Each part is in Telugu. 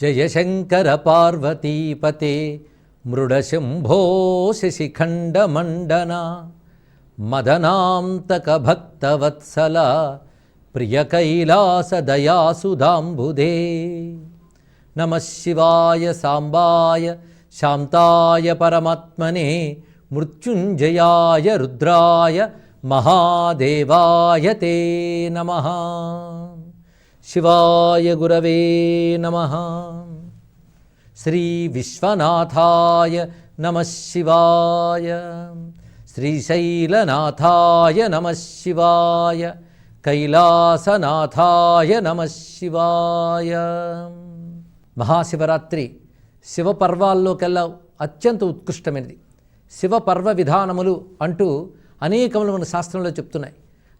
జయ శంకర పార్వతీపతే మృడశంభో శశిఖండమండన మదనాంతక భక్తవత్సల ప్రియ నమ శివాయ సాంబాయ శాంతాయ పరమాత్మనే మృత్యుంజయాయ రుద్రాయ మహాదేవాయ తే నమ. శివాయ గురవే నమ. శ్రీ విశ్వనాథాయ నమ శివాయ. శ్రీశైలనాథాయ నమ శివాయ. కైలాసనాథాయ నమ శివాయ. మహాశివరాత్రి శివపర్వాల్లోకెల్లా అత్యంత ఉత్కృష్టమైనది. శివపర్వ విధానములు అంటూ అనేకములు మన శాస్త్రంలో చెప్తున్నాయి.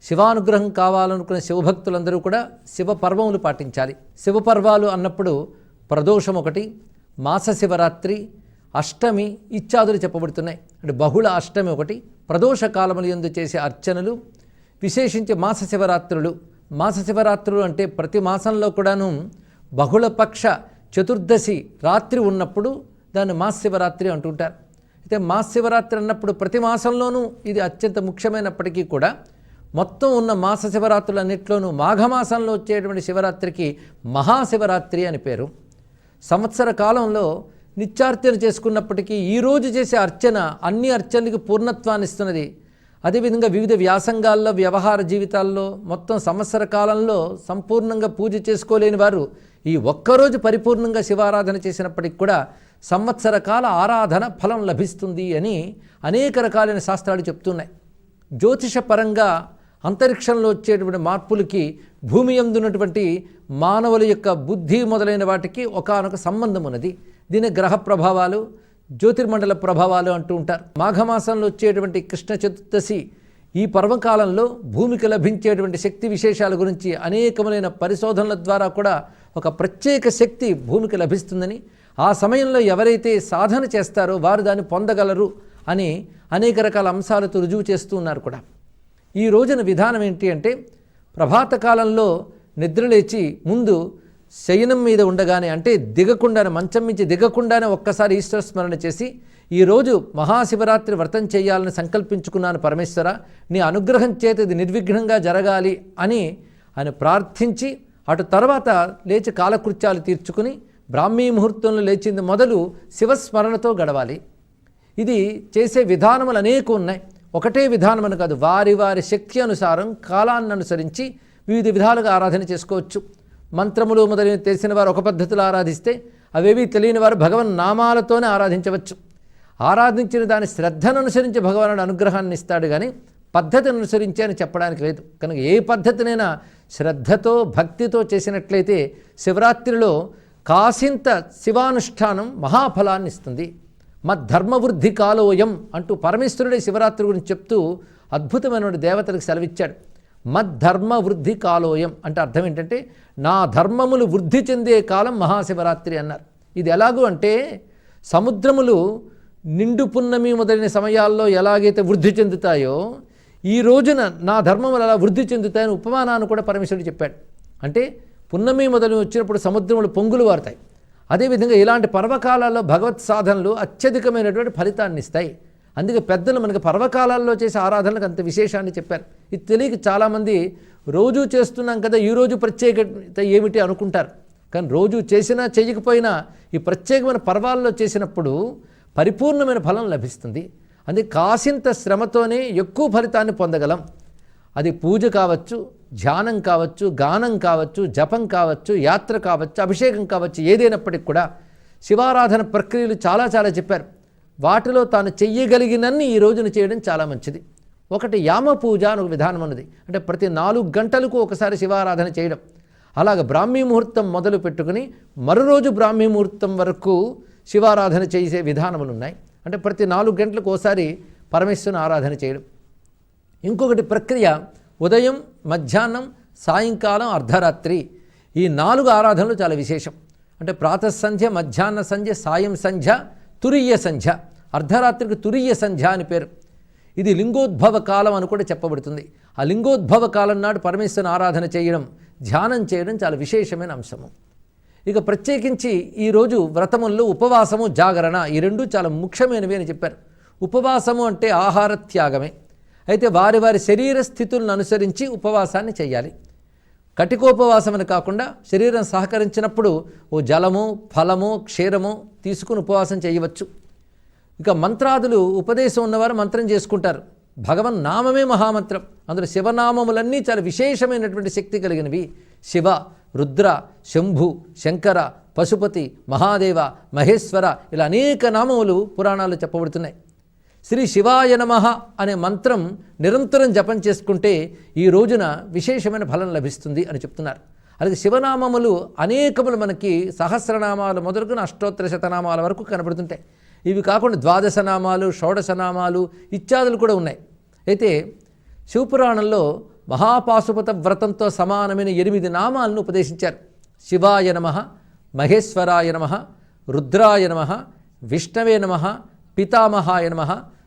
శివానుగ్రహం కావాలనుకునే శివభక్తులందరూ కూడా శివపర్వములు పాటించాలి. శివపర్వాలు అన్నప్పుడు ప్రదోషం ఒకటి మాస శివరాత్రి అష్టమి ఇత్యాదులు చెప్పబడుతున్నాయి. అంటే బహుళ అష్టమి ఒకటి ప్రదోష కాలములు ఎందు చేసే అర్చనలు విశేషించి మాస శివరాత్రులు. మాస శివరాత్రులు అంటే ప్రతి మాసంలో కూడాను బహుళపక్ష చతుర్దశి రాత్రి ఉన్నప్పుడు దాన్ని మాస శివరాత్రి అంటుంటారు. అయితే మాస శివరాత్రి అన్నప్పుడు ప్రతి మాసంలోనూ ఇది అత్యంత ముఖ్యమైనప్పటికీ కూడా మొత్తం ఉన్న మాస శివరాత్రులన్నింటిలోనూ మాఘమాసంలో వచ్చేటువంటి శివరాత్రికి మహాశివరాత్రి అని పేరు. సంవత్సర కాలంలో నిత్యార్చన చేసుకున్నప్పటికీ ఈరోజు చేసే అర్చన అన్ని అర్చనలకి పూర్ణత్వాన్ని ఇస్తున్నది. అదేవిధంగా వివిధ వ్యాసంగాల్లో వ్యవహార జీవితాల్లో మొత్తం సంవత్సర కాలంలో సంపూర్ణంగా పూజ చేసుకోలేని వారు ఈ ఒక్కరోజు పరిపూర్ణంగా శివారాధన చేసినప్పటికి కూడా సంవత్సర కాల ఆరాధన ఫలం లభిస్తుంది అని అనేక రకాలైన శాస్త్రాలు చెప్తున్నాయి. జ్యోతిష పరంగా అంతరిక్షంలో వచ్చేటువంటి మార్పులకి భూమి ఎందున్నటువంటి మానవుల యొక్క బుద్ధి మొదలైన వాటికి ఒకనొక సంబంధం ఉన్నది. దీని గ్రహ ప్రభావాలు జ్యోతిర్మండల ప్రభావాలు అంటూ ఉంటారు. మాఘమాసంలో వచ్చేటువంటి కృష్ణ చతుర్దశి ఈ పర్వకాలంలో భూమికి లభించేటువంటి శక్తి విశేషాల గురించి అనేకములైన పరిశోధనల ద్వారా కూడా ఒక ప్రత్యేక శక్తి భూమికి లభిస్తుందని ఆ సమయంలో ఎవరైతే సాధన చేస్తారో వారు దాన్ని పొందగలరు అని అనేక రకాల అంశాలతో రుజువు చేస్తూ ఉన్నారు కూడా. ఈ రోజున విధానం ఏంటి అంటే ప్రభాత కాలంలో నిద్రలేచి ముందు శయనం మీద ఉండగానే అంటే దిగకుండానే మంచం మించి దిగకుండానే ఒక్కసారి ఈశ్వర స్మరణ చేసి ఈరోజు మహాశివరాత్రి వ్రతం చేయాలని సంకల్పించుకున్నాను పరమేశ్వర నీ అనుగ్రహం చేత ఇది నిర్విఘ్నంగా జరగాలి అని ఆయన ప్రార్థించి అటు తర్వాత లేచి కాలకృత్యాలు తీర్చుకుని బ్రాహ్మీ ముహూర్తంలో లేచింది మొదలు శివస్మరణతో గడవాలి. ఇది చేసే విధానములు అనేక ఉన్నాయి. ఒకటే విధానం అని కాదు వారి వారి శక్తి అనుసారం కాలాన్ని అనుసరించి వివిధ విధాలుగా ఆరాధన చేసుకోవచ్చు. మంత్రములు మొదలైన తెలిసిన వారు ఒక పద్ధతిలో ఆరాధిస్తే అవేవి తెలియని వారు భగవన్ నామాలతోనే ఆరాధించవచ్చు. ఆరాధించిన దాని శ్రద్ధను అనుసరించి భగవానుడు అనుగ్రహాన్ని ఇస్తాడు కానీ పద్ధతిని అనుసరించి అని చెప్పడానికి లేదు. కనుక ఏ పద్ధతినైనా శ్రద్ధతో భక్తితో చేసినట్లయితే శివరాత్రిలో కాసింత శివానుష్ఠానం మహాఫలాన్ని ఇస్తుంది. మద్ధర్మవృద్ధి కాలోయం అంటూ పరమేశ్వరుడే శివరాత్రి గురించి చెప్తూ అద్భుతమైన దేవతలకు సెలవిచ్చాడు. మద్ధర్మ వృద్ధి కాలోయం అంటే అర్థం ఏంటంటే నా ధర్మములు వృద్ధి చెందే కాలం మహాశివరాత్రి అన్నారు. ఇది ఎలాగూ అంటే సముద్రములు నిండు పున్నమి మొదలైన సమయాల్లో ఎలాగైతే వృద్ధి చెందుతాయో ఈ రోజున నా ధర్మములు అలా వృద్ధి చెందుతాయని ఉపమానాన్ని కూడా పరమేశ్వరుడు చెప్పాడు. అంటే పున్నమి మొదలు వచ్చినప్పుడు సముద్రములు పొంగులు వారుతాయి. అదేవిధంగా ఇలాంటి పర్వకాలాల్లో భగవత్ సాధనలు అత్యధికమైనటువంటి ఫలితాన్ని ఇస్తాయి. అందుకే పెద్దలు మనకి పర్వకాలాల్లో చేసే ఆరాధనలకు అంత విశేషాన్ని చెప్పారు. ఇది తెలియక చాలామంది రోజు చేస్తున్నాం కదా ఈ రోజు ప్రత్యేకత ఏమిటి అనుకుంటారు. కానీ రోజు చేసినా చేయకపోయినా ఈ ప్రత్యేకమైన పర్వాల్లో చేసినప్పుడు పరిపూర్ణమైన ఫలం లభిస్తుంది. అందుకే కాసింత శ్రమతోనే ఎక్కువ ఫలితాన్ని పొందగలం. అది పూజ కావచ్చు ధ్యానం కావచ్చు గానం కావచ్చు జపం కావచ్చు యాత్ర కావచ్చు అభిషేకం కావచ్చు ఏదైనప్పటికి కూడా శివారాధన ప్రక్రియలు చాలా చాలా చెప్పారు. వాటిలో తాను చెయ్యగలిగినన్ని ఈ రోజున చేయడం చాలా మంచిది. ఒకటి యామ పూజ అని ఒక విధానం ఉన్నది. అంటే ప్రతి నాలుగు గంటలకు ఒకసారి శివారాధన చేయడం. అలాగ బ్రాహ్మీ ముహూర్తం మొదలు పెట్టుకుని మరోరోజు బ్రాహ్మీ ముహూర్తం వరకు శివారాధన చేసే విధానములు ఉన్నాయి. అంటే ప్రతి నాలుగు గంటలకు ఒకసారి పరమేశ్వరుని ఆరాధన చేయడం. ఇంకొకటి ప్రక్రియ ఉదయం మధ్యాహ్నం సాయంకాలం అర్ధరాత్రి. ఈ నాలుగు ఆరాధనలు చాలా విశేషం. అంటే ప్రాతఃసంధ్య మధ్యాహ్న సంధ్య సాయం సంధ్య తురియ సంధ్య. అర్ధరాత్రికి తురియ సంధ్య అని పేరు. ఇది లింగోద్భవ కాలం అని కూడా చెప్పబడుతుంది. ఆ లింగోద్భవ కాలం నాడు పరమేశ్వరుని ఆరాధన చేయడం ధ్యానం చేయడం చాలా విశేషమైన అంశము. ఇక ప్రత్యేకించి ఈరోజు వ్రతముల్లో ఉపవాసము జాగరణ ఈ రెండు చాలా ముఖ్యమైనవి అని చెప్పారు. ఉపవాసము అంటే ఆహార త్యాగమే. అయితే వారి వారి శరీర స్థితులను అనుసరించి ఉపవాసాన్ని చేయాలి. కటికోపవాసమని కాకుండా శరీరం సహకరించినప్పుడు ఓ జలము ఫలము క్షీరము తీసుకుని ఉపవాసం చేయవచ్చు. ఇక మంత్రాదులు ఉపదేశం ఉన్నవారు మంత్రం చేసుకుంటారు. భగవన్ నామమే మహామంత్రం. అందులో శివనామములన్నీ చాలా విశేషమైనటువంటి శక్తి కలిగినవి. శివ రుద్ర శంభు శంకర పశుపతి మహాదేవ మహేశ్వర ఇలా అనేక నామములు పురాణాలు చెప్పబడుతున్నాయి. శ్రీ శివాయ నమ అనే మంత్రం నిరంతరం జపం చేసుకుంటే ఈ రోజున విశేషమైన ఫలం లభిస్తుంది అని చెప్తున్నారు. అలాగే శివనామములు అనేకములు మనకి సహస్రనామాలు మొదలుకొని అష్టోత్తర శతనామాల వరకు కనబడుతుంటాయి. ఇవి కాకుండా ద్వాదశ నామాలు షోడశ నామాలు ఇత్యాదులు కూడా ఉన్నాయి. అయితే శివపురాణంలో మహాపాశుపత వ్రతంతో సమానమైన ఎనిమిది నామాలను ఉపదేశించారు. శివాయ నమ మహేశ్వరాయ నమ రుద్రాయ నమ విష్ణవే నమ పితామహాయ నమ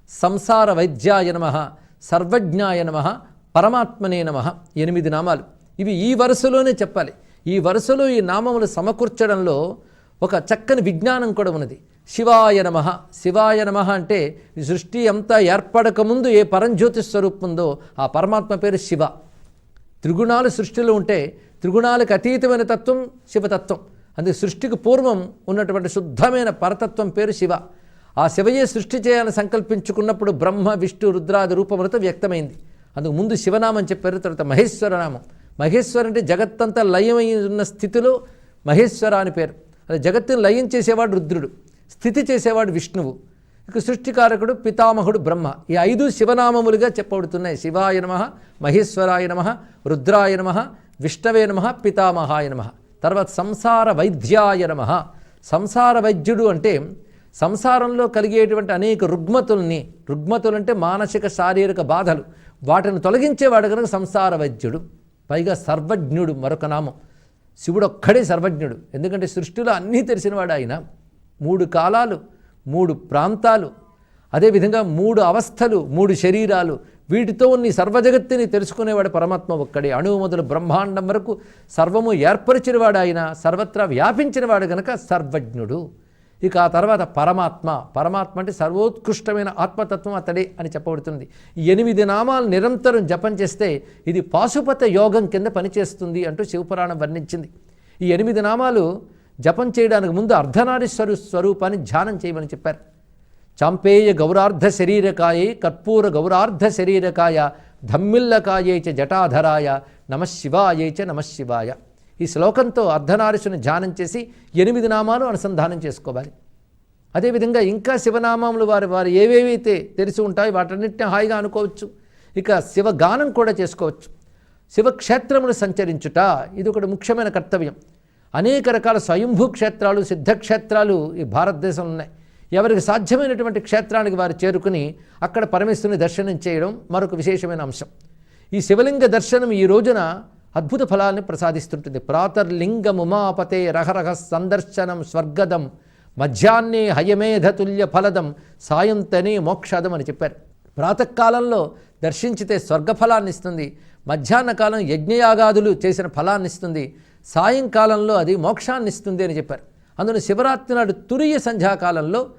సంసార వైద్యాయ నమ సర్వజ్ఞాయ నమ పరమాత్మనే నమ ఎనిమిది నామాలు. ఇవి ఈ వరుసలోనే చెప్పాలి. ఈ వరుసలో ఈ నామములు సమకూర్చడంలో ఒక చక్కని విజ్ఞానం కూడా ఉన్నది. శివాయ నమ శివాయ నమ అంటే ఈ సృష్టి అంతా ఏర్పడకముందు ఏ పరంజ్యోతి స్వరూపం ఉందో ఆ పరమాత్మ పేరు శివ. త్రిగుణాలు సృష్టిలో ఉంటే త్రిగుణాలకు అతీతమైన తత్వం శివతత్వం. అందుకే సృష్టికి పూర్వం ఉన్నటువంటి శుద్ధమైన పరతత్వం పేరు శివ. ఆ శివయే సృష్టి చేయాలని సంకల్పించుకున్నప్పుడు బ్రహ్మ విష్ణు రుద్రాది రూపములతో వ్యక్తమైంది. అందుకు ముందు శివనామం చెప్పారు తర్వాత మహేశ్వర నామం మహేశ్వర అంటే జగత్తంతా లయమై ఉన్న స్థితిలో మహేశ్వర అని పేరు. అది జగత్తుని లయం చేసేవాడు రుద్రుడు స్థితి చేసేవాడు విష్ణువు. ఇక సృష్టికారకుడు పితామహుడు బ్రహ్మ. ఈ ఐదు శివనామములుగా చెప్పబడుతున్నాయి. శివాయ నమ మహేశ్వరాయ నమ రుద్రాయ నమ విష్ణవే నమ పితామహాయ నమ. తర్వాత సంసార వైద్యాయ నమ. సంసార వైద్యుడు అంటే సంసారంలో కలిగేటువంటి అనేక రుగ్మతుల్ని రుగ్మతులు అంటే మానసిక శారీరక బాధలు వాటిని తొలగించేవాడు కనుక సంసార వైద్యుడు పైగా సర్వజ్ఞుడు మరొక నామం. శివుడు ఒక్కడే సర్వజ్ఞుడు. ఎందుకంటే సృష్టిలో అన్నీ తెలిసినవాడు ఆయన. మూడు కాలాలు మూడు ప్రాంతాలు అదేవిధంగా మూడు అవస్థలు మూడు శరీరాలు. వీటితో ఉన్న సర్వజగత్తుని తెలుసుకునేవాడు పరమాత్మ ఒక్కడే. అణువు మొదలు బ్రహ్మాండం వరకు సర్వము ఏర్పరిచినవాడు ఆయన. సర్వత్రా వ్యాపించినవాడు గనక సర్వజ్ఞుడు. ఇక ఆ తర్వాత పరమాత్మ. పరమాత్మ అంటే సర్వోత్కృష్టమైన ఆత్మతత్వం అతడే అని చెప్పబడుతుంది. ఎనిమిది నామాలు నిరంతరం జపం చేస్తే ఇది పాశుపత యోగం కింద పనిచేస్తుంది అంటూ శివపురాణం వర్ణించింది. ఈ ఎనిమిది నామాలు జపం చేయడానికి ముందు అర్ధనారీశ్వరు స్వరూపాన్ని ధ్యానం చేయమని చెప్పారు. చాంపేయ గౌరార్ధ శరీరకాయే కర్పూర గౌరార్ధ శరీరకాయ ధమ్మిల్లకాయే చ జటాధరాయ నమశివాయే చ నమశివాయ ఈ శ్లోకంతో అర్ధనారీసుని ధ్యానం చేసి ఎనిమిది నామాలు అనుసంధానం చేసుకోవాలి. అదేవిధంగా ఇంకా శివనామాములు వారి వారు ఏవేవైతే తెలిసి ఉంటాయో వాటన్నిటిని హాయిగా అనుకోవచ్చు. ఇక శివగానం కూడా చేసుకోవచ్చు. శివక్షేత్రములు సంచరించుట ఇది ఒకటి ముఖ్యమైన కర్తవ్యం. అనేక రకాల స్వయంభూ క్షేత్రాలు సిద్ధక్షేత్రాలు ఈ భారతదేశంలో ఉన్నాయి. ఎవరికి సాధ్యమైనటువంటి క్షేత్రానికి వారు చేరుకుని అక్కడ పరమేశ్వరుని దర్శనం చేయడం మరొక విశేషమైన అంశం. ఈ శివలింగ దర్శనం ఈ రోజున అద్భుత ఫలాన్ని ప్రసాదిస్తుంటుంది. ప్రాతర్లింగముమాపతే రహరహ సందర్శనం స్వర్గదం మధ్యాహ్నే హయమేధతుల్య ఫలదం సాయంతనే మోక్షదం అని చెప్పారు. ప్రాతకాలంలో దర్శించితే స్వర్గఫలాన్ని ఇస్తుంది మధ్యాహ్న కాలం యజ్ఞయాగాదులు చేసిన ఫలాన్ని ఇస్తుంది సాయంకాలంలో అది మోక్షాన్ని ఇస్తుంది అని చెప్పారు. అందులో శివరాత్రి నాడు తురియ సంధ్యాకాలంలో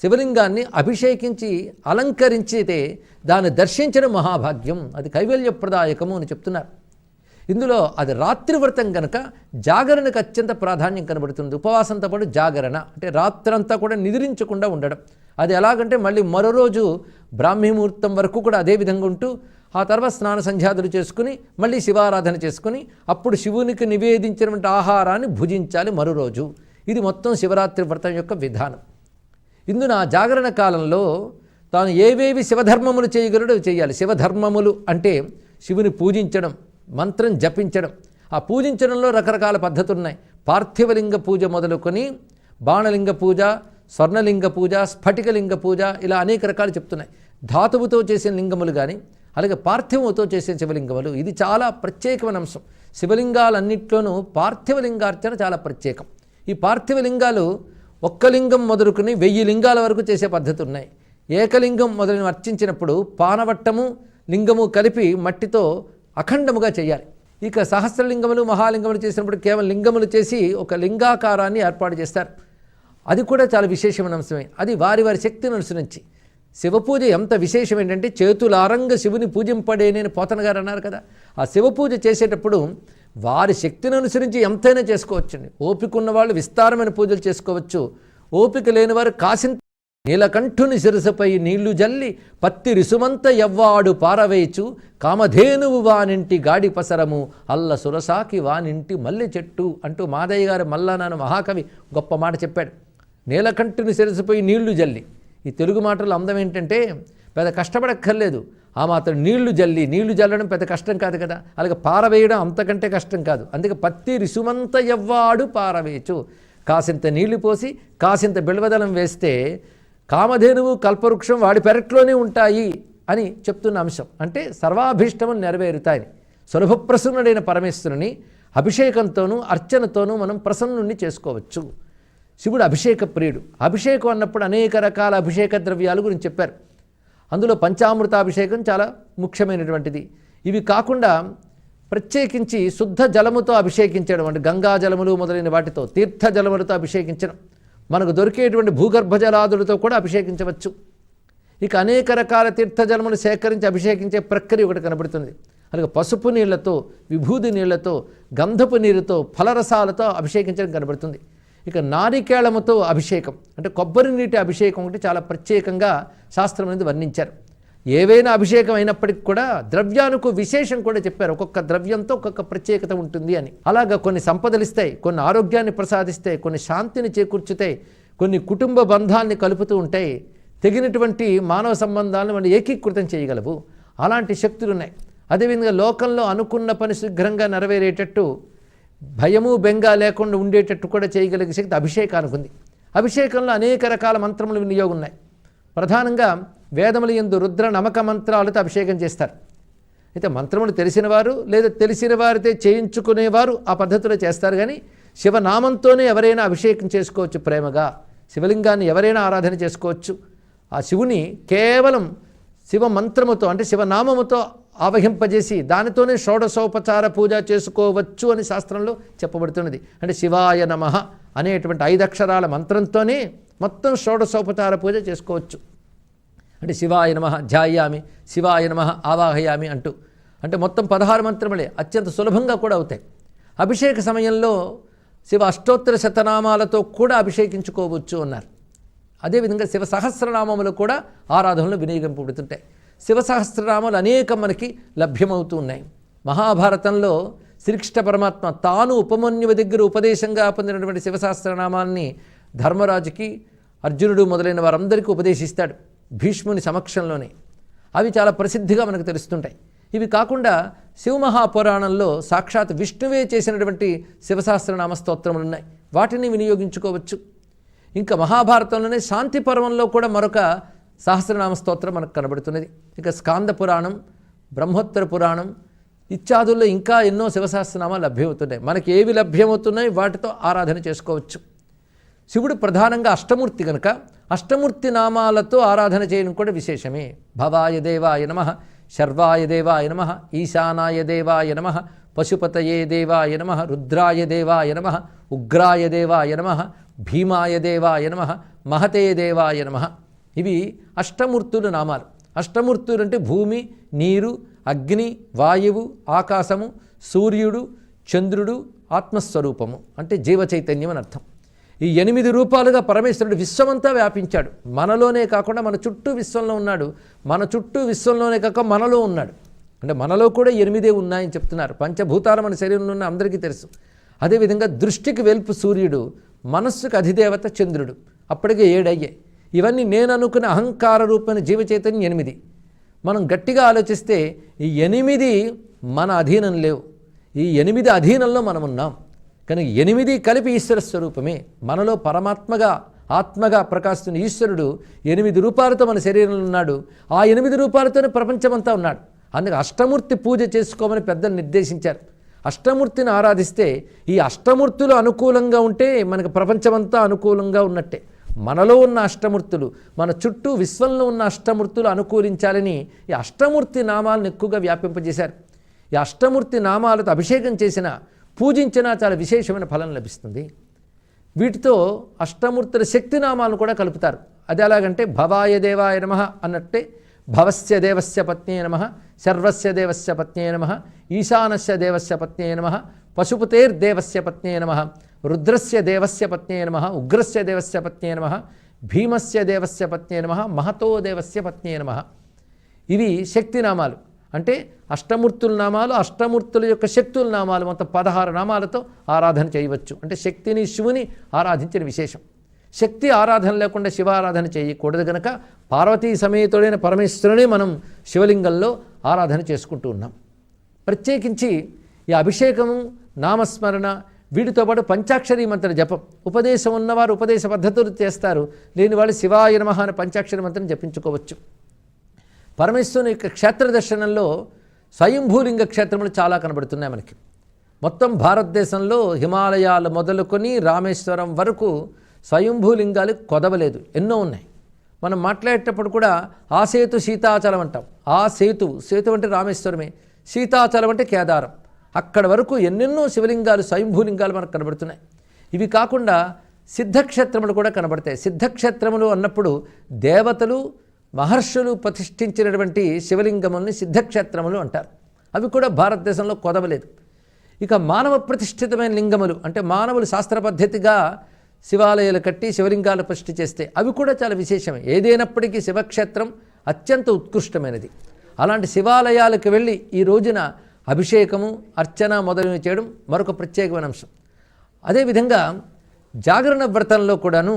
శివలింగాన్ని అభిషేకించి అలంకరించితే దాన్ని దర్శించడం మహాభాగ్యం అది కైవల్యప్రదాయకము అని చెప్తున్నారు. ఇందులో అది రాత్రి వ్రతం కనుక జాగరణకు అత్యంత ప్రాధాన్యం కనబడుతుంది. ఉపవాసంతో పాటు జాగరణ అంటే రాత్రంతా కూడా నిద్రించకుండా ఉండడం. అది ఎలాగంటే మళ్ళీ మరో రోజు బ్రాహ్మీ ముహూర్తం వరకు కూడా అదే విధంగా ఉంటూ ఆ తర్వాత స్నాన సంధ్యాదులు చేసుకుని మళ్ళీ శివారాధన చేసుకుని అప్పుడు శివునికి నివేదించినటువంటి ఆహారాన్ని భుజించాలి మరో రోజు. ఇది మొత్తం శివరాత్రి వ్రతం యొక్క విధానం. ఇందున జాగరణ కాలంలో తాను ఏవేవి శివధర్మములు చేయగలడో చేయాలి. శివధర్మములు అంటే శివుని పూజించడం మంత్రం జపించడం. ఆ పూజించడంలో రకరకాల పద్ధతులు ఉన్నాయి పార్థివలింగ పూజ మొదలుకొని బాణలింగ పూజ స్వర్ణలింగ పూజ స్ఫటికలింగ పూజ ఇలా అనేక రకాలు చెప్తున్నాయి. ధాతువుతో చేసిన లింగములు కానీ అలాగే పార్థివముతో చేసిన శివలింగములు ఇది చాలా ప్రత్యేకమైన అంశం. శివలింగాలన్నింటిలోనూ పార్థివలింగార్చన చాలా ప్రత్యేకం. ఈ పార్థివలింగాలు ఒక్క లింగం మొదలుకొని వెయ్యి లింగాల వరకు చేసే పద్ధతి ఉన్నాయి ఏకలింగం మొదలైన అర్చించినప్పుడు పానవట్టము లింగము కలిపి మట్టితో అఖండముగా చేయాలి. ఇక సహస్రలింగములు మహాలింగములు చేసినప్పుడు కేవలం లింగములు చేసి ఒక లింగాకారాన్ని ఏర్పాటు చేస్తారు. అది కూడా చాలా విశేషమైన అంశమే. అది వారి వారి శక్తిని అనుసరించి. శివపూజ ఎంత విశేషం ఏంటంటే చేతులారంగ శివుని పూజింపడేనని పోతన గారు అన్నారు కదా. ఆ శివపూజ చేసేటప్పుడు వారి శక్తిని అనుసరించి ఎంతైనా చేసుకోవచ్చండి. ఓపిక ఉన్న వాళ్ళు విస్తారమైన పూజలు చేసుకోవచ్చు. ఓపిక లేని వారు కాసింత నీలకంఠుని శిరసపై నీళ్ళు జల్లి పత్తి రిసుమంత ఎవ్వాడు పారవేచు కామధేనువు వానింటి గాడి పసరము అల్ల సురసాకి వానింటి మల్లె చెట్టు అంటూ మాదయ్య గారు మల్లానాను మహాకవి గొప్ప మాట చెప్పాడు. నీలకంఠుని శిరసపై నీళ్ళు జల్లి. ఈ తెలుగు మాటల అందం ఏంటంటే పెద్ద కష్టపడక్కర్లేదు. ఆ మాత్రం నీళ్ళు జల్లి నీళ్ళు జల్లడం పెద్ద కష్టం కాదు కదా. అలాగే పారవేయడం అంతకంటే కష్టం కాదు. అందుకే పత్తి రిసుమంత ఎవ్వాడు పారవేయచ్చు. కాసింత నీళ్ళు పోసి కాసింత బిల్వదలం వేస్తే కామధేనువు కల్పవృక్షం వాడి పెరట్లోనే ఉంటాయి అని చెప్తున్న అంశం. అంటే సర్వాభీష్టములు నెరవేరుతాయని. సులభప్రసన్నుడైన పరమేశ్వరుని అభిషేకంతోనూ అర్చనతోనూ మనం ప్రసన్నుణ్ణి చేసుకోవచ్చు. శివుడు అభిషేక ప్రియుడు. అభిషేకం అన్నప్పుడు అనేక రకాల అభిషేక ద్రవ్యాలు గురించి చెప్పారు. అందులో పంచామృతాభిషేకం చాలా ముఖ్యమైనటువంటిది. ఇవి కాకుండా ప్రత్యేకించి శుద్ధ జలముతో అభిషేకించడం అంటే గంగా జలములు మొదలైన వాటితో తీర్థ జలములతో అభిషేకించడం. మనకు దొరికేటువంటి భూగర్భ జలాదులతో కూడా అభిషేకించవచ్చు. ఇక అనేక రకాల తీర్థజలములు సేకరించి అభిషేకించే ప్రక్రియ ఒకటి కనబడుతుంది. అలాగే పసుపు నీళ్ళతో విభూది నీళ్ళతో గంధపు నీరుతో ఫలరసాలతో అభిషేకించడం కనబడుతుంది. ఇక నారికేళముతో అభిషేకం అంటే కొబ్బరి నీటి అభిషేకం ఒకటి చాలా ప్రత్యేకంగా శాస్త్రం అనేది వర్ణించారు. ఏవైనా అభిషేకం అయినప్పటికీ కూడా ద్రవ్యానికి విశేషం కూడా చెప్పారు. ఒక్కొక్క ద్రవ్యంతో ఒక్కొక్క ప్రత్యేకత ఉంటుంది అని. అలాగా కొన్ని సంపదలు ఇస్తాయి కొన్ని ఆరోగ్యాన్ని ప్రసాదిస్తాయి కొన్ని శాంతిని చేకూర్చుతాయి కొన్ని కుటుంబ బంధాల్ని కలుపుతూ ఉంటాయి. తెగినటువంటి మానవ సంబంధాలను మనం ఏకీకృతం చేయగలవు. అలాంటి శక్తులు ఉన్నాయి. అదేవిధంగా లోకంలో అనుకున్న పని శీఘ్రంగా నెరవేరేటట్టు భయము బెంగ లేకుండా ఉండేటట్టు కూడా చేయగలిగే శక్తి అభిషేకానికి ఉంది. అభిషేకంలో అనేక రకాల మంత్రములు వినియోగం ఉన్నాయి. ప్రధానంగా వేదముల ఎందు రుద్ర నమక మంత్రాలతో అభిషేకం చేస్తారు. అయితే మంత్రములు తెలిసినవారు లేదా తెలిసిన వారితే చేయించుకునేవారు ఆ పద్ధతిలో చేస్తారు కానీ శివనామంతోనే ఎవరైనా అభిషేకం చేసుకోవచ్చు ప్రేమగా. శివలింగాన్ని ఎవరైనా ఆరాధన చేసుకోవచ్చు. ఆ శివుని కేవలం శివ మంత్రముతో అంటే శివనామముతో ఆవహింపజేసి దానితోనే షోడశోపచార పూజ చేసుకోవచ్చు అని శాస్త్రంలో చెప్పబడుతున్నది. అంటే శివాయ నమ అనేటువంటి ఐదు అక్షరాల మంత్రంతోనే మొత్తం షోడశోపచార పూజ చేసుకోవచ్చు. అంటే శివాయ నమ ధ్యాయామి శివాయ నమ ఆవాహయామి అంటూ. అంటే మొత్తం పదహారు మంత్రములే అత్యంత సులభంగా కూడా అవుతాయి. అభిషేక సమయంలో శివ అష్టోత్తర శతనామాలతో కూడా అభిషేకించుకోవచ్చు అన్నారు. అదేవిధంగా శివ సహస్రనామములు కూడా ఆరాధనలు వినియోగింపబడుతుంటాయి శివ సహస్రనామాలు అనేకం మనకి లభ్యమవుతూ ఉన్నాయి. మహాభారతంలో శ్రీకృష్ణ పరమాత్మ తాను ఉపమన్యువ దగ్గర ఉపదేశంగా పొందినటువంటి శివ సహస్రనామాన్ని ధర్మరాజుకి అర్జునుడు మొదలైన వారందరికీ ఉపదేశిస్తాడు. భీష్ముని సమక్షంలోనే. అవి చాలా ప్రసిద్ధిగా మనకు తెలుస్తుంటాయి. ఇవి కాకుండా శివమహాపురాణంలో సాక్షాత్ విష్ణువే చేసినటువంటి శివసహస్రనామ స్తోత్రములు ఉన్నాయి. వాటిని వినియోగించుకోవచ్చు. ఇంకా మహాభారతంలోనే శాంతి పర్వంలో కూడా మరొక సహస్రనామ స్తోత్రం మనకు కనబడుతున్నది. ఇక స్కాంద పురాణం బ్రహ్మోత్తర పురాణం ఇత్యాదుల్లో ఇంకా ఎన్నో శివసహస్రనామాలు లభ్యమవుతున్నాయి. మనకి ఏవి లభ్యమవుతున్నాయి వాటితో ఆరాధన చేసుకోవచ్చు. శివుడు ప్రధానంగా అష్టమూర్తి కనుక అష్టమూర్తి నామాలతో ఆరాధన చేయడం కూడా విశేషమే. భవాయ దేవాయ నమ శర్వాయ దేవాయ నమ ఈశానాయ దేవాయ నమ పశుపతయే దేవాయ నమ రుద్రాయ దేవాయ నమ ఉగ్రాయ దేవాయ నమ భీమాయ దేవాయ నమ మహతే దేవాయ నమ. ఇవి అష్టమూర్తులు నామాలు. అష్టమూర్తులు అంటే భూమి నీరు అగ్ని వాయువు ఆకాశము సూర్యుడు చంద్రుడు ఆత్మస్వరూపము. అంటే జీవ చైతన్యం అని అర్థం. ఈ ఎనిమిది రూపాలుగా పరమేశ్వరుడు విశ్వమంతా వ్యాపించాడు. మనలోనే కాకుండా మన చుట్టూ విశ్వంలో ఉన్నాడు. మన చుట్టూ విశ్వంలోనే కాక మనలో ఉన్నాడు. అంటే మనలో కూడా ఎనిమిదే ఉన్నాయని చెప్తున్నారు. పంచభూతాలు మన శరీరంలో ఉన్న అందరికీ తెలుసు. అదేవిధంగా దృష్టికి వెల్పు సూర్యుడు మనస్సుకు అధిదేవత చంద్రుడు. అప్పటికే ఏడయ్యాయి. ఇవన్నీ నేను అనుకున్న అహంకార రూపమైన జీవ చైతన్యం ఎనిమిది. మనం గట్టిగా ఆలోచిస్తే ఈ ఎనిమిది మన అధీనం లేవు. ఈ ఎనిమిది అధీనంలో మనం ఉన్నాం. కనుక ఎనిమిది కలిపి ఈశ్వర స్వరూపమే. మనలో పరమాత్మగా ఆత్మగా ప్రకాశిస్తున్న ఈశ్వరుడు ఎనిమిది రూపాలతో మన శరీరంలో ఉన్నాడు. ఆ ఎనిమిది రూపాలతోనే ప్రపంచమంతా ఉన్నాడు. అందుకే అష్టమూర్తి పూజ చేసుకోమని పెద్దలు నిర్దేశించారు. అష్టమూర్తిని ఆరాధిస్తే ఈ అష్టమూర్తులు అనుకూలంగా ఉంటే మనకు ప్రపంచమంతా అనుకూలంగా ఉన్నట్టే. మనలో ఉన్న అష్టమూర్తులు మన చుట్టూ విశ్వంలో ఉన్న అష్టమూర్తులు అనుకూలించాలని ఈ అష్టమూర్తి నామాలను ఎక్కువగా వ్యాపింపజేశారు. ఈ అష్టమూర్తి నామాలతో అభిషేకం చేసిన పూజించినా చాలా విశేషమైన ఫలం లభిస్తుంది. వీటితో అష్టమూర్తుల శక్తి నామాలను కూడా కలుపుతారు. అది ఎలాగంటే భవాయ దేవాయ నమ అన్నట్టే భవస్య దేవస్య పత్నే నమ సర్వస్య దేవస్య పత్నే నమ ఈశానస్య దేవస్య పత్నే నమ పశుపతేర్దేవస్య పత్నే నమ రుద్రస్య దేవస్య పత్నే నమ ఉగ్రస్య దేవస్య పత్నే నమ భీమస్య దేవస్య పత్నే నమ మహతో దేవస్య పత్నే నమ. ఇవి శక్తినామాలు. అంటే అష్టమూర్తుల నామాలు అష్టమూర్తుల యొక్క శక్తుల నామాలు మొత్తం పదహారు నామాలతో ఆరాధన చేయవచ్చు. అంటే శక్తిని శివుని ఆరాధించిన విశేషం. శక్తి ఆరాధన లేకుండా శివారాధన చేయకూడదు గనక పార్వతీ సమేతుడైన పరమేశ్వరుని మనం శివలింగంలో ఆరాధన చేసుకుంటూ ఉన్నాం. ప్రత్యేకించి ఈ అభిషేకము నామస్మరణ వీటితో పాటు పంచాక్షరి మంత్ర జపం ఉపదేశం ఉన్నవారు ఉపదేశ పద్ధతులు చేస్తారు. లేని వాళ్ళు శివాయ నమః పంచాక్షరి మంత్రం జపించుకోవచ్చు. పరమేశ్వరుని యొక్క క్షేత్ర దర్శనంలో స్వయంభూలింగ క్షేత్రములు చాలా కనబడుతున్నాయి మనకి. మొత్తం భారతదేశంలో హిమాలయాలు మొదలుకొని రామేశ్వరం వరకు స్వయంభూలింగాలు కొదవలేదు. ఎన్నో ఉన్నాయి. మనం మాట్లాడేటప్పుడు కూడా ఆ సేతు సీతాచలం అంటాం. ఆ సేతు సేతు అంటే రామేశ్వరమే. సీతాచలం అంటే కేదారం. అక్కడ వరకు ఎన్నెన్నో శివలింగాలు స్వయంభూలింగాలు మనకు కనబడుతున్నాయి. ఇవి కాకుండా సిద్ధక్షేత్రములు కూడా కనబడతాయి. సిద్ధక్షేత్రములు అన్నప్పుడు దేవతలు మహర్షులు ప్రతిష్ఠించినటువంటి శివలింగముల్ని సిద్ధక్షేత్రములు అంటారు. అవి కూడా భారతదేశంలో కొదవలేదు. ఇక మానవ ప్రతిష్ఠితమైన లింగములు అంటే మానవులు శాస్త్ర పద్ధతిగా శివాలయాలు కట్టి శివలింగాలు ప్రతిష్ఠ చేస్తే అవి కూడా చాలా విశేషమే. ఏదైనప్పటికీ శివక్షేత్రం అత్యంత ఉత్కృష్టమైనది. అలాంటి శివాలయాలకు వెళ్ళి ఈ రోజున అభిషేకము అర్చన మొదలైనవి చేయడం మరొక ప్రత్యేకమైన అంశం. అదేవిధంగా జాగరణ వ్రతంలో కూడాను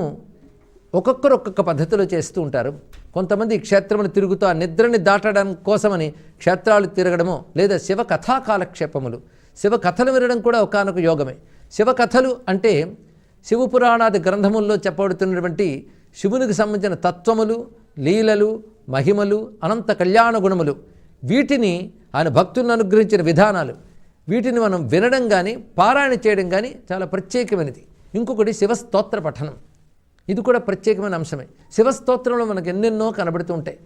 ఒక్కొక్కరు ఒక్కొక్క పద్ధతిలో చేస్తూ ఉంటారు. కొంతమంది క్షేత్రములు తిరుగుతూ ఆ నిద్రని దాటడం కోసమని క్షేత్రాలు తిరగడము లేదా శివ కథా కాలక్షేపములు. శివ కథలు వినడం కూడా ఒకనొక యోగమే. శివ కథలు అంటే శివపురాణాది గ్రంథముల్లో చెప్పబడుతున్నటువంటి శివునికి సంబంధించిన తత్వములు లీలలు మహిమలు అనంత కళ్యాణ గుణములు. వీటిని ఆయన భక్తులను అనుగ్రహించిన విధానాలు. వీటిని మనం వినడం కానీ పారాయణ చేయడం కానీ చాలా ప్రత్యేకమైనది. ఇంకొకటి శివస్తోత్ర పఠనం. ఇది కూడా ప్రత్యేకమైన అంశమే. శివస్తోత్రంలో మనకు ఎన్నెన్నో కనబడుతూ ఉంటాయి.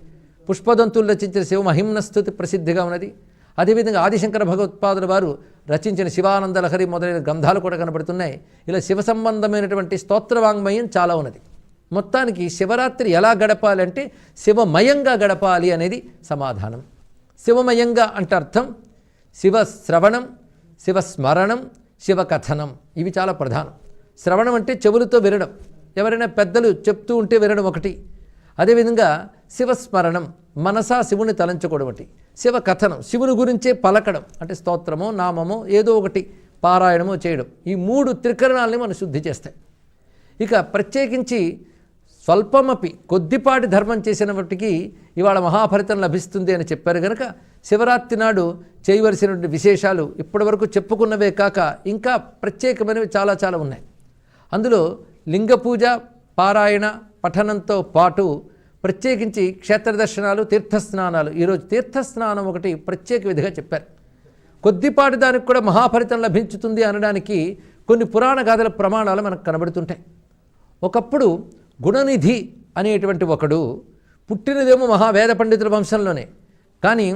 పుష్పదంతులు రచించిన శివ మహిమ్న స్థుతి ప్రసిద్ధిగా ఉన్నది. అదేవిధంగా ఆదిశంకర భగవత్పాదుల వారు రచించిన శివానంద లహరి మొదలైన గ్రంథాలు కూడా కనబడుతున్నాయి. ఇలా శివ సంబంధమైనటువంటి స్తోత్రవాంగ్మయం చాలా ఉన్నది. మొత్తానికి శివరాత్రి ఎలా గడపాలంటే శివమయంగా గడపాలి అనేది సమాధానం. శివమయంగా అంటే అర్థం శివ శ్రవణం శివ స్మరణం శివ కథనం. ఇవి చాలా ప్రధానం. శ్రవణం అంటే చెవులతో వినడం. ఎవరైనా పెద్దలు చెప్తూ ఉంటే వినడం ఒకటి. అదేవిధంగా శివస్మరణం మనసా శివుని తలంచుకోవడం ఒకటి. శివ కథనం శివుని గురించే పలకడం అంటే స్తోత్రమో నామమో ఏదో ఒకటి పారాయణమో చేయడం. ఈ మూడు త్రికరణాలని మనం శుద్ధి చేస్తాయి ఇక ప్రత్యేకించి స్వల్పమపి కొద్దిపాటి ధర్మం చేసినప్పటికీ ఇవాళ మహాఫలితం లభిస్తుంది అని చెప్పారు కనుక శివరాత్రి నాడు చేయవలసినటువంటి విశేషాలు ఇప్పటివరకు చెప్పుకున్నవే కాక ఇంకా ప్రత్యేకమైనవి చాలా చాలా ఉన్నాయి. అందులో లింగ పూజ పారాయణ పఠనంతో పాటు ప్రత్యేకించి క్షేత్ర దర్శనాలు తీర్థస్నానాలు. ఈరోజు తీర్థస్నానం ఒకటి ప్రత్యేక విధిగా చెప్పారు. కొద్దిపాటి దానికి కూడా మహాఫలితం లభించుతుంది అనడానికి కొన్ని పురాణ గాథల ప్రమాణాలు మనకు కనబడుతుంటాయి. ఒకప్పుడు గుణనిధి అనేటువంటి ఒకడు పుట్టినదేమో మహావేద పండితుల వంశంలోనే. కానీ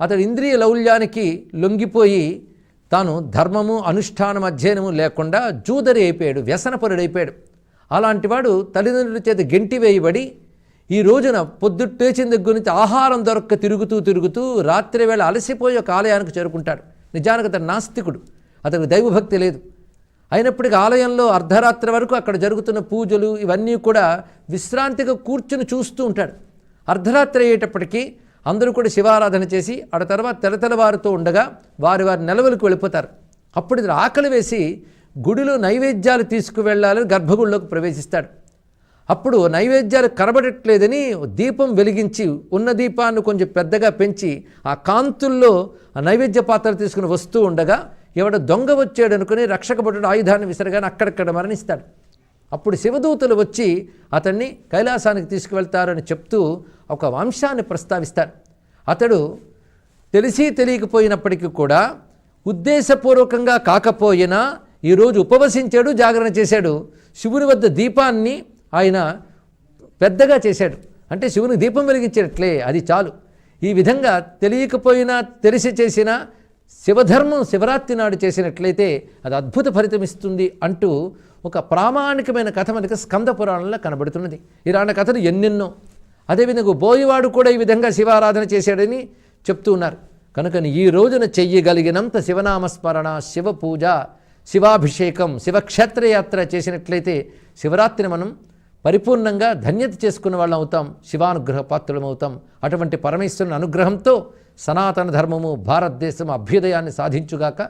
అతడు ఇంద్రియ లౌల్యానికి లొంగిపోయి తాను ధర్మము అనుష్ఠానం అధ్యయనము లేకుండా జూదరి అయిపోయాడు వ్యసనపరుడైపోయాడు. అలాంటివాడు తల్లిదండ్రుల చేత గెంటి వేయబడి ఈ రోజున పొద్దుట్టేచిన దగ్గర నుంచి ఆహారం దొరక్క తిరుగుతూ తిరుగుతూ రాత్రి వేళ అలసిపోయి ఒక ఆలయానికి చేరుకుంటాడు. నిజానికి అతను నాస్తికుడు. అతనికి దైవభక్తి లేదు. అయినప్పటికీ ఆలయంలో అర్ధరాత్రి వరకు అక్కడ జరుగుతున్న పూజలు ఇవన్నీ కూడా విశ్రాంతిగా కూర్చుని చూస్తూ ఉంటాడు. అర్ధరాత్రి అయ్యేటప్పటికీ అందరూ కూడా శివారాధన చేసి ఆ తర్వాత తెలతెలవారుతూ ఉండగా వారి వారి నెలవులకు వెళ్ళిపోతారు. అప్పుడు ఇతను ఆకలి వేసి గుడిలో నైవేద్యాలు తీసుకువెళ్ళాలని గర్భగుడిలోకి ప్రవేశిస్తాడు. అప్పుడు నైవేద్యాలు కనబడట్లేదని దీపం వెలిగించి ఉన్న దీపాన్ని కొంచెం పెద్దగా పెంచి ఆ కాంతుల్లో ఆ నైవేద్య పాత్ర తీసుకుని వస్తూ ఉండగా ఎవడ దొంగ వచ్చాడు అనుకుని రక్షకభటుడు ఆయుధాన్ని విసరగానే అక్కడక్కడ మరణిస్తాడు. అప్పుడు శివదూతలు వచ్చి అతన్ని కైలాసానికి తీసుకువెళ్తారని చెప్తూ ఒక వంశాన్ని ప్రస్తావిస్తారు. అతడు తెలిసి తెలియకపోయినప్పటికీ కూడా ఉద్దేశపూర్వకంగా కాకపోయినా ఈరోజు ఉపవసించాడు జాగరణ చేశాడు. శివుని వద్ద దీపాన్ని ఆయన పెద్దగా చేశాడు. అంటే శివుని దీపం వెలిగించేటట్లే అది చాలు. ఈ విధంగా తెలియకపోయినా తెలిసి చేసిన శివధర్మం శివరాత్రి నాడు చేసినట్లయితే అది అద్భుత ఫలితం ఇస్తుంది అంటూ ఒక ప్రామాణికమైన కథ మనకి స్కంద పురాణంలో కనబడుతున్నది. ఇలాంటి కథలు ఎన్నెన్నో. అదేవిధంగా బోయివాడు కూడా ఈ విధంగా శివారాధన చేశాడని చెప్తూ ఉన్నారు. కనుకని ఈ రోజున చెయ్యగలిగినంత శివనామస్మరణ శివ పూజ శివాభిషేకం శివక్షేత్రయాత్ర చేసినట్లయితే శివరాత్రిని మనం పరిపూర్ణంగా ధన్యత చేసుకున్న వాళ్ళం అవుతాం శివానుగ్రహ పాత్రులం అవుతాం. అటువంటి పరమేశ్వరుని అనుగ్రహంతో సనాతన ధర్మము భారతదేశం అభ్యుదయాన్ని సాధించుగాక